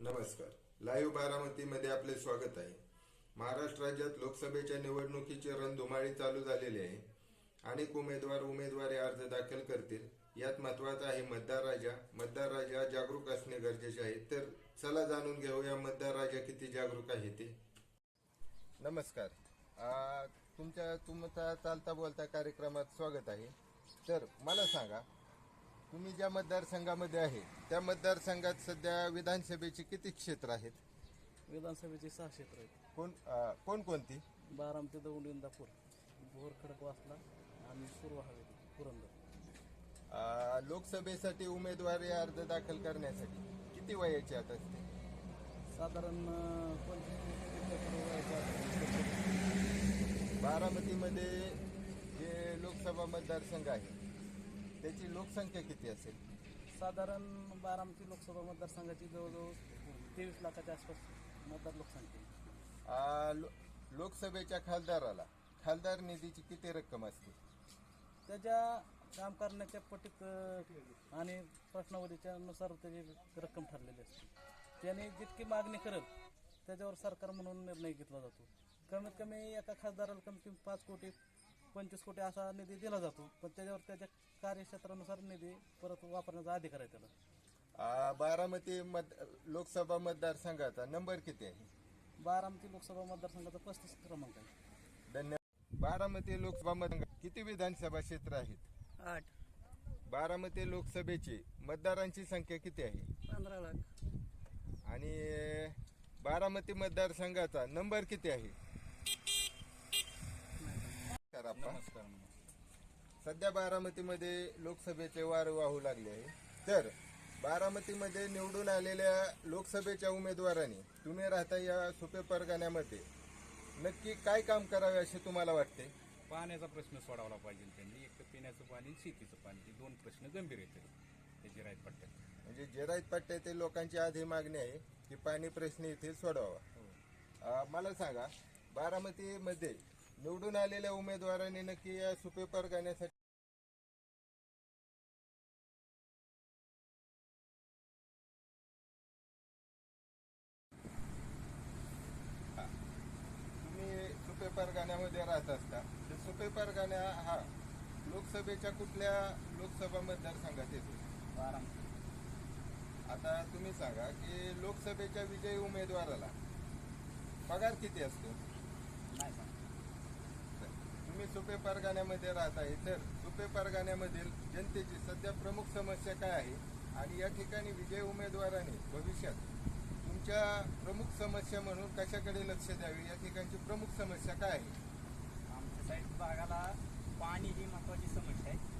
नमस्कार. लाईव्ह बारामतीमध्ये आपले स्वागत आहे. महाराष्ट्र राज्यात लोकसभेच्या निवडणुकीची रणधुमाळी चालू झालेली आहे. अनेक उमेदवार उमेदवारी अर्ज दाखल करतील. यात महत्त्वाचा आहे मतदार राजा. मतदार राजा जागरूक असणे गरजेचे आहे. तर चला जाणून घेऊया मतदार राजा किती जागरूक आहे ते. नमस्कार. आ, तुमच्या तुमचा चालता बोलता कार्यक्रमात स्वागत आहे. तर मला सांगा तुम्ही ज्या मतदारसंघामध्ये आहे त्या मतदारसंघात सध्या विधानसभेची किती क्षेत्र आहेत? विधानसभेचे सहा क्षेत्र आहेत. कोण अ, कोणकोणती? बाराम ते दौंड इंदापूर. भोर खडकवासला आणि सुरवा हवेली पुरंदर. अ, लोकसभेसाठी उमेदवारी अर्ज दाखल करण्यासाठी किती वयाची आता असते? साधारण अं, पंचवीस ते तीस वयाच्या आसपास. बारामतीमध्ये जे लोकसभा मतदारसंघ आहे त्याची लोकसंख्या किती असेल? साधारण बारामती लोकसभा मतदारसंघाची जवळजवळ तेवीस लाखाच्या आसपास मतदार लोकसंख्या आहे. लो- लोकसभेच्या खासदाराला खासदार निधीची किती रक्कम असते? त्याच्या काम करण्याच्या पटीत अं, आणि प्रश्नावलीच्या नुसार त्याची रक्कम ठरलेली असते. त्याने जितकी मागणी करेल त्याच्यावर सरकार म्हणून निर्णय घेतला जातो. कमीत कमी एका खासदाराला कमीत कमी पाच कोटी पंचवीस कोटी असा निधी दिला जातो. पण त्याच्यावर त्याच्या कार्यक्षेत्रानुसार निधी परत वापरण्याचा अधिकार आहे त्याला. बारामती मत लोकसभा मतदारसंघाचा नंबर किती आहे? बारामती लोकसभा मतदारसंघाचा पस्तीस क्रमांक आहे. धन्यवाद बारामती लोकसभा मतदार किती विधानसभा क्षेत्र आहेत? आठ. बारामती लोकसभेची मतदारांची संख्या किती आहे? पंधरा लाख. आणि बारामती मतदारसंघाचा नंबर किती आहे? नमस्कार आप्पा. सध्या बारामतीमध्ये लोकसभेचे वार वाहू लागले आहे. तर बारामतीमध्ये निवडून आलेल्या लोकसभेच्या उमेदवारांनी तुम्ही राहता या सुपे परगण्यामध्ये नक्की काय काम करावे असे तुम्हाला वाटते? पाण्याचा प्रश्न सोडवला पाहिजे त्यांनी. एक तर पिण्याचं पाणी आणि शेतीचं पाणी हे दोन प्रश्न गंभीर आहेत राईत पट्ट्यात. म्हणजे जिराईत पट्ट्या ते लोकांची आधी मागणी आहे की पाणी प्रश्न इथे सोडवावा. अं, मला सांगा बारामतीमध्ये निवडून आलेल्या उमेदवारांनी नक्की या सुपे परगण्यासाठी हा. तुम्ही सुपे परगण्यामध्ये राहत असता. तर सुपे परगणा हा लोकसभेच्या कुठल्या लोकसभा मतदारसंघात येतो? आता तुम्ही सांगा की लोकसभेच्या विजयी उमेदवाराला पगार किती असतो? सुपे परगाण्यामध्ये राहत आहे. तर सुपे परगाण्यामधील जनतेची सध्या प्रमुख समस्या काय आहे? आणि या ठिकाणी विजय उमेदवाराने भविष्यात तुमच्या प्रमुख समस्या म्हणून कशाकडे लक्ष द्यावे? या ठिकाणची प्रमुख समस्या काय आहे? आमच्या साईड भागाला पाणी ही महत्वाची समस्या आहे.